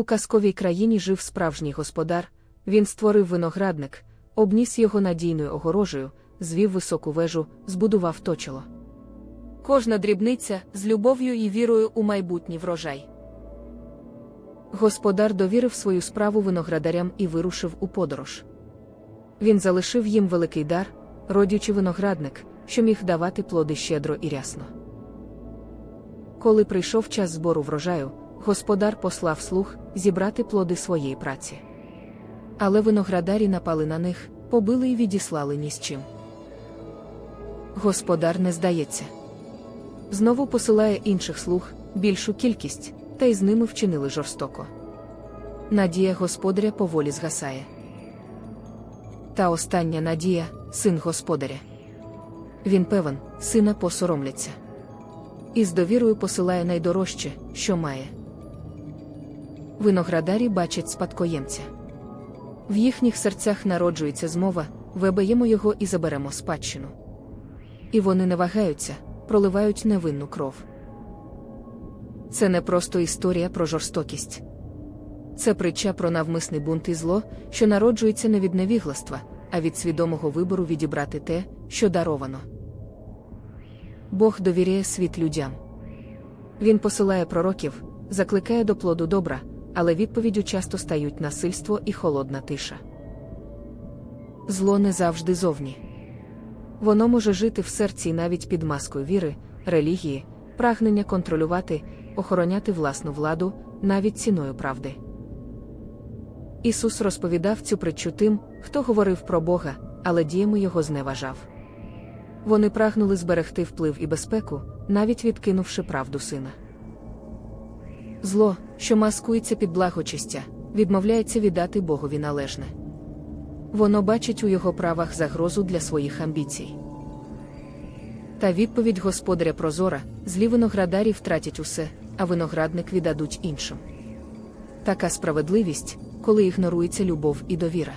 У казковій країні жив справжній господар, він створив виноградник, обніс його надійною огорожею, звів високу вежу, збудував точило. Кожна дрібниця з любов'ю і вірою у майбутній врожай. Господар довірив свою справу виноградарям і вирушив у подорож. Він залишив їм великий дар, родючий виноградник, що міг давати плоди щедро і рясно. Коли прийшов час збору врожаю, господар послав слуг зібрати плоди своєї праці. Але виноградарі напали на них, побили і відіслали ні з чим. Господар не здається. Знову посилає інших слуг, більшу кількість, та й з ними вчинили жорстоко. Надія господаря поволі згасає. Та остання надія син господаря. Він певен, сина посоромляться. І з довірою посилає найдорожче, що має. Виноградарі бачать спадкоємця. В їхніх серцях народжується змова, вибаємо його і заберемо спадщину. І вони не вагаються, проливають невинну кров. Це не просто історія про жорстокість. Це притча про навмисний бунт і зло, що народжується не від невігластва, а від свідомого вибору відібрати те, що даровано. Бог довіряє світ людям. Він посилає пророків, закликає до плоду добра, але відповіддю часто стають насильство і холодна тиша. Зло не завжди зовні. Воно може жити в серці навіть під маскою віри, релігії, прагнення контролювати, охороняти власну владу, навіть ціною правди. Ісус розповідав цю притчу тим, хто говорив про Бога, але діями його зневажав. Вони прагнули зберегти вплив і безпеку, навіть відкинувши правду сина. Зло, що маскується під благочестя, відмовляється віддати Богові належне. Воно бачить у його правах загрозу для своїх амбіцій. Та відповідь господаря прозора: злі виноградарі втратять усе, а виноградник віддадуть іншим. Така справедливість, коли ігнорується любов і довіра.